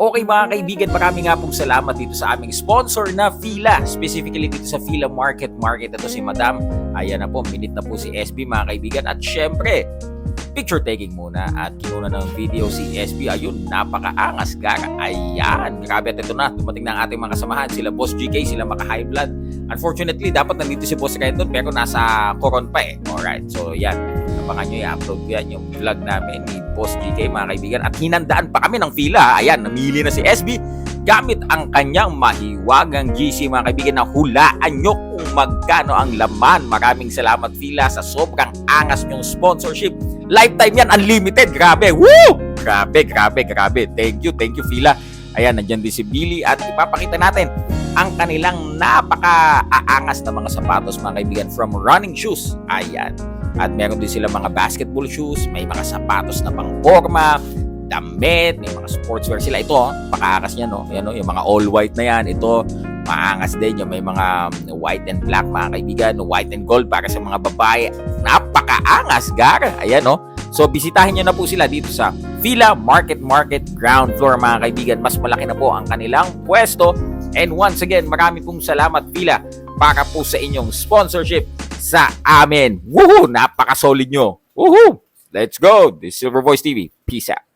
Okay mga kaibigan, marami nga pong salamat dito sa aming sponsor na Fila. Specifically dito sa Fila Market Market. Ito si Madam. Ayan na po, minute na po si SB mga kaibigan. At syempre, picture taking muna at kinuna ng video si SB. Ayun, napakaangas gara. Ayan, grabe at ito na. Dumating na ang ating mga kasamahan. Sila Boss GK, sila Maka High Blood. Unfortunately, dapat nandito si Boss Rendon pero nasa Coron pa eh. Alright, so yan. Abangan nyo i-upload yan yung vlog namin ni Boss GK mga kaibigan. At hinandaan pa kami ng fila. Ayan, namili na si SB gamit ang kanyang mahiwagang GC mga kaibigan na hulaan nyo kung magkano ang laman. Maraming salamat Fila sa sobrang angas nyong sponsorship. Lifetime yan, unlimited. Grabe. Woo! Grabe, grabe, grabe. Thank you, thank you Fila. Ayan, nandyan din si Billy at ipapakita natin ang kanilang napaka-aangas na mga sapatos mga kaibigan from running shoes. Ayan. At meron din sila mga basketball shoes, may mga sapatos na pang forma, damit, may mga sportswear sila. Ito, oh, pakaangas niya, no? Yan, no? Yung mga all white na yan. Ito, maangas din. Yung may mga um, white and black, mga kaibigan. White and gold para sa mga babae. Napakaangas, gar. Ayan, no? So, bisitahin nyo na po sila dito sa Villa Market Market Ground Floor, mga kaibigan. Mas malaki na po ang kanilang pwesto. And once again, marami pong salamat, Villa, para po sa inyong sponsorship sa amin. Woohoo! Napaka-solid nyo. Woohoo! Let's go! This is Silver Voice TV. Peace out.